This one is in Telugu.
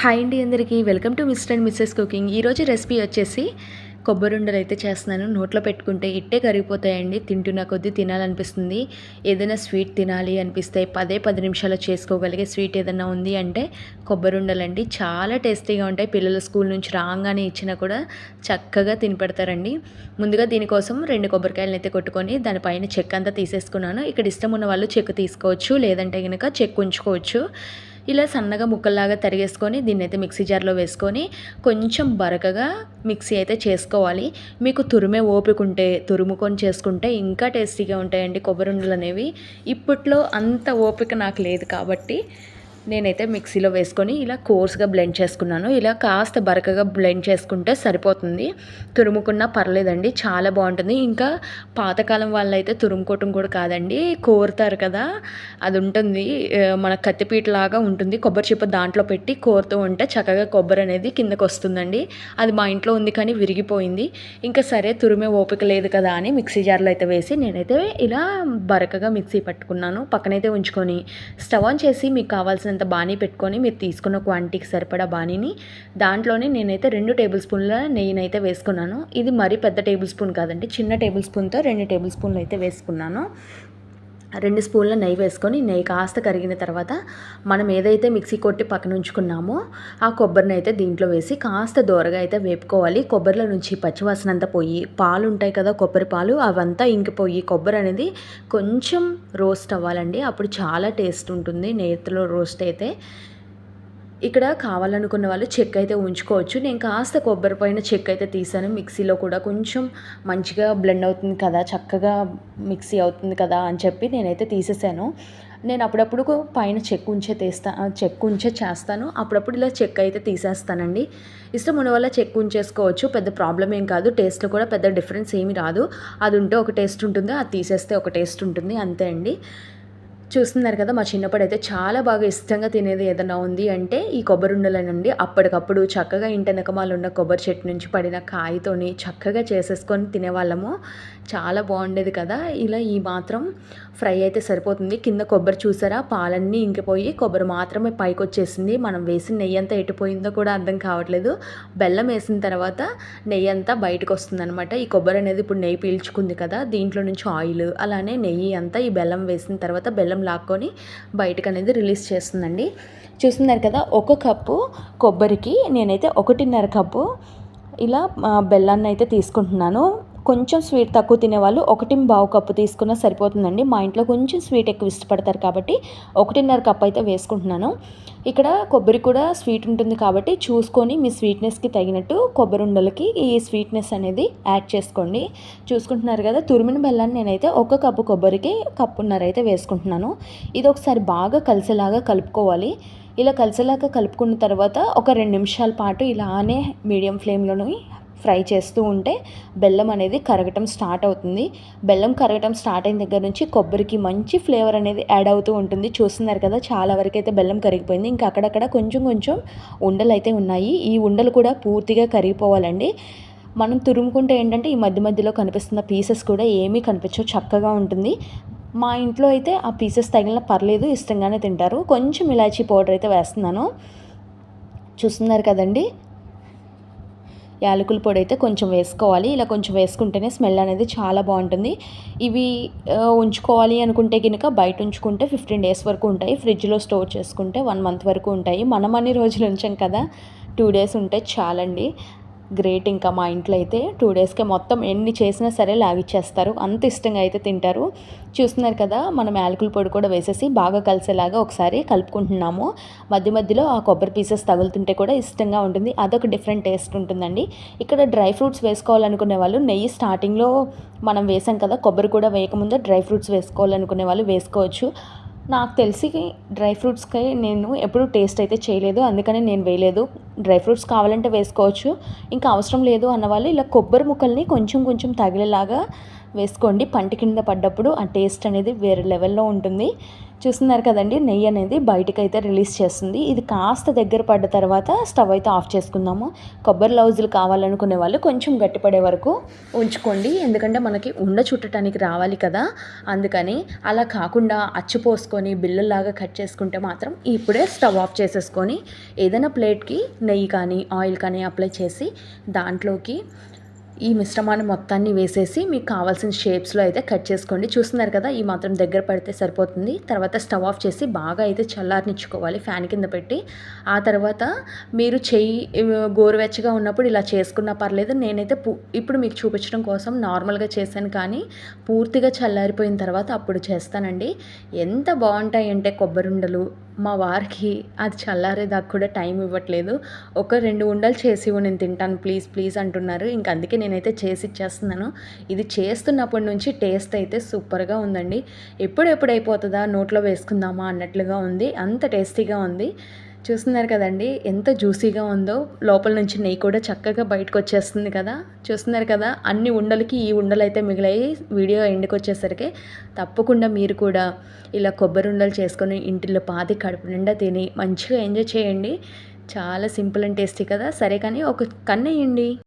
హాయ్ అండి అందరికీ. Welcome to mister and missus cooking. ఈరోజు రెసిపీ వచ్చేసి కొబ్బరిండలు అయితే చేస్తున్నాను. నోట్లో పెట్టుకుంటే ఇట్టే కరిగిపోతాయండి. తింటున్న కొద్దీ తినాలనిపిస్తుంది. ఏదైనా స్వీట్ తినాలి అనిపిస్తే పదే పది నిమిషాలు చేసుకోగలిగే స్వీట్ ఏదైనా ఉంది అంటే కొబ్బరి ఉండలండి. చాలా టేస్టీగా ఉంటాయి. పిల్లలు స్కూల్ నుంచి రాగానే ఇచ్చినా కూడా చక్కగా తినిపెడతారండి. ముందుగా దీనికోసం రెండు కొబ్బరికాయలను అయితే కొట్టుకొని దానిపైన చెక్క అంతా తీసేసుకున్నాను. ఇక్కడ ఇష్టం ఉన్న వాళ్ళు చెక్కు తీసుకోవచ్చు లేదంటే కనుక చెక్కు ఉంచుకోవచ్చు. ఇలా సన్నగా ముక్కల్లాగా తరిగేసుకొని దీన్ని అయితే మిక్సీ జార్లో వేసుకొని కొంచెం బరకగా మిక్సీ అయితే చేసుకోవాలి. మీకు తురిమే ఓపిక ఉంటే తురుముకొని చేసుకుంటే ఇంకా టేస్టీగా ఉంటాయండి కొబ్బరి ఉండలు అనేవి. ఇప్పట్లో అంత ఓపిక నాకు లేదు కాబట్టి నేనైతే మిక్సీలో వేసుకొని ఇలా కోర్స్గా బ్లెండ్ చేసుకున్నాను. ఇలా కాస్త బరకగా బ్లెండ్ చేసుకుంటే సరిపోతుంది. తురుముకున్నా పర్లేదండి చాలా బాగుంటుంది. ఇంకా పాతకాలం వాళ్ళైతే తురుముకోవటం కూడా కాదండి కోరుతారు కదా. అది ఉంటుంది మన కత్తిపీటలాగా ఉంటుంది. కొబ్బరి చిప్ప దాంట్లో పెట్టి కోరుతూ ఉంటే చక్కగా కొబ్బరి అనేది కిందకు వస్తుందండి అది మా ఇంట్లో ఉంది కానీ విరిగిపోయింది. ఇంకా సరే తురిమే ఓపిక లేదు కదా అని మిక్సీ జార్లో అయితే వేసి నేనైతే ఇలా బరకగా మిక్సీ పట్టుకున్నాను. పక్కనైతే ఉంచుకొని స్టవ్ ఆన్ చేసి మీకు కావాల్సిన అంత బాణీ పెట్టుకొని మీరు తీసుకున్న క్వాంటిటీకి సరిపడా బాణీని దాంట్లోనే నేనైతే రెండు టేబుల్ స్పూన్ల నెయ్యిని అయితే వేసుకున్నాను. ఇది మరీ పెద్ద టేబుల్ స్పూన్ కాదండి చిన్న టేబుల్ స్పూన్తో రెండు టేబుల్ స్పూన్లు అయితే వేసుకున్నాను. రెండు స్పూన్ల నెయ్యి వేసుకొని నెయ్యి కాస్త కరిగిన తర్వాత మనం ఏదైతే మిక్సీ కొట్టి పక్కన ఉంచుకున్నామో ఆ కొబ్బరిని అయితే దీంట్లో వేసి కాస్త దూరగా అయితే వేపుకోవాలి. కొబ్బరిలో నుంచి పచ్చివాసన అంతా పోయి పాలు ఉంటాయి కదా కొబ్బరి పాలు అవంతా ఇంకిపోయి కొబ్బరి అనేది కొంచెం రోస్ట్ అవ్వాలండి. అప్పుడు చాలా టేస్ట్ ఉంటుంది. నేతిలో రోస్ట్ అయితే ఇక్కడ కావాలనుకున్న వాళ్ళు చెక్ అయితే ఉంచుకోవచ్చు. నేను కాస్త కొబ్బరి పైన చెక్ అయితే తీసాను. మిక్సీలో కూడా కొంచెం మంచిగా బ్లెండ్ అవుతుంది కదా చక్కగా మిక్సీ అవుతుంది కదా అని చెప్పి నేనైతే తీసేసాను. నేను అప్పుడప్పుడు పైన చెక్ ఉంచే తీస్తా చెక్ ఉంచే చేస్తాను. అప్పుడప్పుడు ఇలా చెక్ అయితే తీసేస్తానండి. ఇష్టం ఉన్న వల్ల చెక్ ఉంచేసుకోవచ్చు. పెద్ద ప్రాబ్లం ఏం కాదు. టేస్ట్లో కూడా పెద్ద డిఫరెన్స్ ఏమి రాదు. అది ఉంటే ఒక టేస్ట్ ఉంటుంది అది తీసేస్తే ఒక టేస్ట్ ఉంటుంది. అంతే అండి. చూస్తున్నారు కదా మా చిన్నప్పుడు అయితే చాలా బాగా ఇష్టంగా తినేది ఏదైనా ఉంది అంటే ఈ కొబ్బరి ఉండలేనండి అప్పటికప్పుడు చక్కగా ఇంటెనకమాలు ఉన్న కొబ్బరి చెట్టు నుంచి పడిన కాయతోని చక్కగా చేసేసుకొని తినేవాళ్ళము. చాలా బాగుండేది కదా. ఇలా ఈ మాత్రం ఫ్రై అయితే సరిపోతుంది. కింద కొబ్బరి చూసారా? పాలన్నీ ఇంకిపోయి కొబ్బరి మాత్రమే పైకి వచ్చేసింది మనం వేసిన నెయ్యి అంతా ఎటుపోయిందో కూడా అర్థం కావట్లేదు. బెల్లం వేసిన తర్వాత నెయ్యి అంతా బయటకు వస్తుందనమాట ఈ కొబ్బరి అనేది ఇప్పుడు నెయ్యి పీల్చుకుంది కదా దీంట్లో నుంచి ఆయిల్ అలానే నెయ్యి అంతా ఈ బెల్లం వేసిన తర్వాత బెల్లం మొత్తం లాక్కొని బయటకు అనేది రిలీజ్ చేస్తుందండి. చూస్తున్నారు కదా ఒక కప్పు కొబ్బరికి నేనైతే ఒకటిన్నర కప్పు ఇలా బెల్లాన్ని అయితే తీసుకుంటున్నాను. కొంచెం స్వీట్ తక్కువ తినేవాళ్ళు ఒకటి బావు కప్పు తీసుకున్నా సరిపోతుందండి. మా ఇంట్లో కొంచెం స్వీట్ ఎక్కువ ఇష్టపడతారు కాబట్టి ఒకటిన్నర కప్ అయితే వేసుకుంటున్నాను. ఇక్కడ కొబ్బరి కూడా స్వీట్ ఉంటుంది కాబట్టి చూసుకొని మీ స్వీట్నెస్కి తగినట్టు కొబ్బరి ఉండలకి ఈ స్వీట్నెస్ అనేది యాడ్ చేసుకోండి. చూసుకుంటున్నారు కదా తురిమిన బెల్లాన్ని నేనైతే ఒక కప్పు కొబ్బరికి కప్పున్నర అయితే వేసుకుంటున్నాను. ఇది ఒకసారి బాగా కలిసేలాగా కలుపుకోవాలి. ఇలా కలిసేలాగా కలుపుకున్న తర్వాత ఒక రెండు నిమిషాల పాటు ఇలానే మీడియం ఫ్లేమ్లోని ఫ్రై చేస్తూ ఉంటే బెల్లం అనేది కరగటం స్టార్ట్ అవుతుంది. బెల్లం కరగటం స్టార్ట్ అయిన దగ్గర నుంచి కొబ్బరికి మంచి ఫ్లేవర్ అనేది యాడ్ అవుతూ ఉంటుంది. చూస్తున్నారు కదా చాలా వరకు అయితే బెల్లం కరిగిపోయింది. ఇంకా అక్కడక్కడ కొంచెం కొంచెం ఉండలు అయితే ఉన్నాయి. ఈ ఉండలు కూడా పూర్తిగా కరిగిపోవాలండి. మనం తురుముకుంటే ఏంటంటే ఈ మధ్య మధ్యలో కనిపిస్తున్న పీసెస్ కూడా ఏమీ కనిపించవు చక్కగా ఉంటుంది. మా ఇంట్లో అయితే ఆ పీసెస్ తగిలిన పర్లేదు ఇష్టంగానే తింటారు. కొంచెం ఇలాచీ పౌడర్ అయితే వేస్తున్నాను. చూస్తున్నారు కదండి యాలకుల పొడి అయితే కొంచెం వేసుకోవాలి. ఇలా కొంచెం వేసుకుంటేనే స్మెల్ అనేది చాలా బాగుంటుంది. ఇవి ఉంచుకోవాలి అనుకుంటే కనుక బయట ఉంచుకుంటే ఫిఫ్టీన్ డేస్ వరకు ఉంటాయి. ఫ్రిడ్జ్లో స్టోర్ చేసుకుంటే వన్ మంత్ వరకు ఉంటాయి. మనం అన్ని రోజులు ఉంచాం కదా. టూ డేస్ ఉంటే చాలండి. గ్రేట్. ఇంకా మా ఇంట్లో అయితే టూ డేస్కే మొత్తం ఎన్ని చేసినా సరే లాగిచ్చేస్తారు. అంత ఇష్టంగా అయితే తింటారు. చూస్తున్నారు కదా మనం యాలకుల పొడి కూడా వేసేసి బాగా కలిసేలాగా ఒకసారి కలుపుకుంటున్నాము. మధ్య మధ్యలో ఆ కొబ్బరి పీసెస్ తగులుతుంటే కూడా ఇష్టంగా ఉంటుంది. అదొక డిఫరెంట్ టేస్ట్ ఉంటుందండి. ఇక్కడ డ్రై ఫ్రూట్స్ వేసుకోవాలనుకునే వాళ్ళు నెయ్యి స్టార్టింగ్లో మనం వేసాం కదా కొబ్బరి కూడా వేయకముందే డ్రై ఫ్రూట్స్ వేసుకోవాలనుకునే వాళ్ళు వేసుకోవచ్చు. నాకు తెలిసి డ్రై ఫ్రూట్స్కి నేను ఎప్పుడు టేస్ట్ అయితే చేయలేదు. అందుకని నేను వేయలేదు. డ్రై ఫ్రూట్స్ కావాలంటే వేసుకోవచ్చు. ఇంకా అవసరం లేదు అన్నవాళ్ళు ఇలా కొబ్బరి ముక్కల్ని కొంచెం కొంచెం తగిలేలాగా వేసుకోండి. పంట కింద పడ్డప్పుడు ఆ టేస్ట్ అనేది వేరే లెవెల్లో ఉంటుంది. చూస్తున్నారు కదండి నెయ్యి అనేది బయటకు అయితే రిలీజ్ చేస్తుంది. ఇది కాస్త దగ్గర పడ్డ తర్వాత స్టవ్ అయితే ఆఫ్ చేసుకుందాము. కొబ్బరి లౌజులు కావాలనుకునే వాళ్ళు కొంచెం గట్టిపడే వరకు ఉంచుకోండి. ఎందుకంటే మనకి ఉండ చుట్టడానికి రావాలి కదా. అందుకని అలా కాకుండా అచ్చు పోసుకొని బిల్లల్లాగా కట్ చేసుకుంటే మాత్రం ఇప్పుడే స్టవ్ ఆఫ్ చేసేసుకొని ఏదైనా ప్లేట్కి నెయ్యి కానీ ఆయిల్ కానీ అప్లై చేసి దాంట్లోకి ఈ మిశ్రమాన్ని మొత్తాన్ని వేసేసి మీకు కావాల్సిన షేప్స్లో అయితే కట్ చేసుకోండి. చూస్తున్నారు కదా ఈ మాత్రం దగ్గర పడితే సరిపోతుంది. తర్వాత స్టవ్ ఆఫ్ చేసి బాగా అయితే చల్లారనిచ్చుకోవాలి ఫ్యాన్ కింద పెట్టి. ఆ తర్వాత మీరు చెయ్యి గోరువెచ్చగా ఉన్నప్పుడు ఇలా చేసుకున్నా పర్లేదు. నేనైతే ఇప్పుడు మీకు చూపించడం కోసం నార్మల్గా చేశాను కానీ పూర్తిగా చల్లారిపోయిన తర్వాత అప్పుడు చేస్తానండి. ఎంత బాగుంటాయంటే కొబ్బరి ఉండలు మా వారికి అది చల్లారేదాకా కూడా టైం ఇవ్వట్లేదు. ఒక రెండు ఉండలు చేసి నేను తింటాను ప్లీజ్ ప్లీజ్ అంటున్నారు. ఇంక అందుకే నేనైతే చేసి ఇచ్చేస్తున్నాను. ఇది చేస్తున్నప్పటి నుంచి టేస్ట్ అయితే సూపర్గా ఉందండి. ఎప్పుడు ఎప్పుడు అయిపోతుందా? నోట్లో వేసుకుందామా? అన్నట్లుగా ఉంది. అంత టేస్టీగా ఉంది. చూస్తున్నారు కదండి ఎంత జ్యూసీగా ఉందో. లోపల నుంచి నెయ్యి కూడా చక్కగా బయటకు వచ్చేస్తుంది కదా. చూస్తున్నారు కదా అన్ని ఉండలకి ఈ ఉండలు అయితే మిగిలాయి. వీడియో ఎండ్కి వచ్చేసరికి తప్పకుండా మీరు కూడా ఇలా కొబ్బరి ఉండలు చేసుకొని ఇంటిలో పాతి కడుపు నిండా తిని మంచిగా ఎంజాయ్ చేయండి. చాలా సింపుల్ అండ్ టేస్టీ కదా. సరే కానీ ఒక కన్నేయండి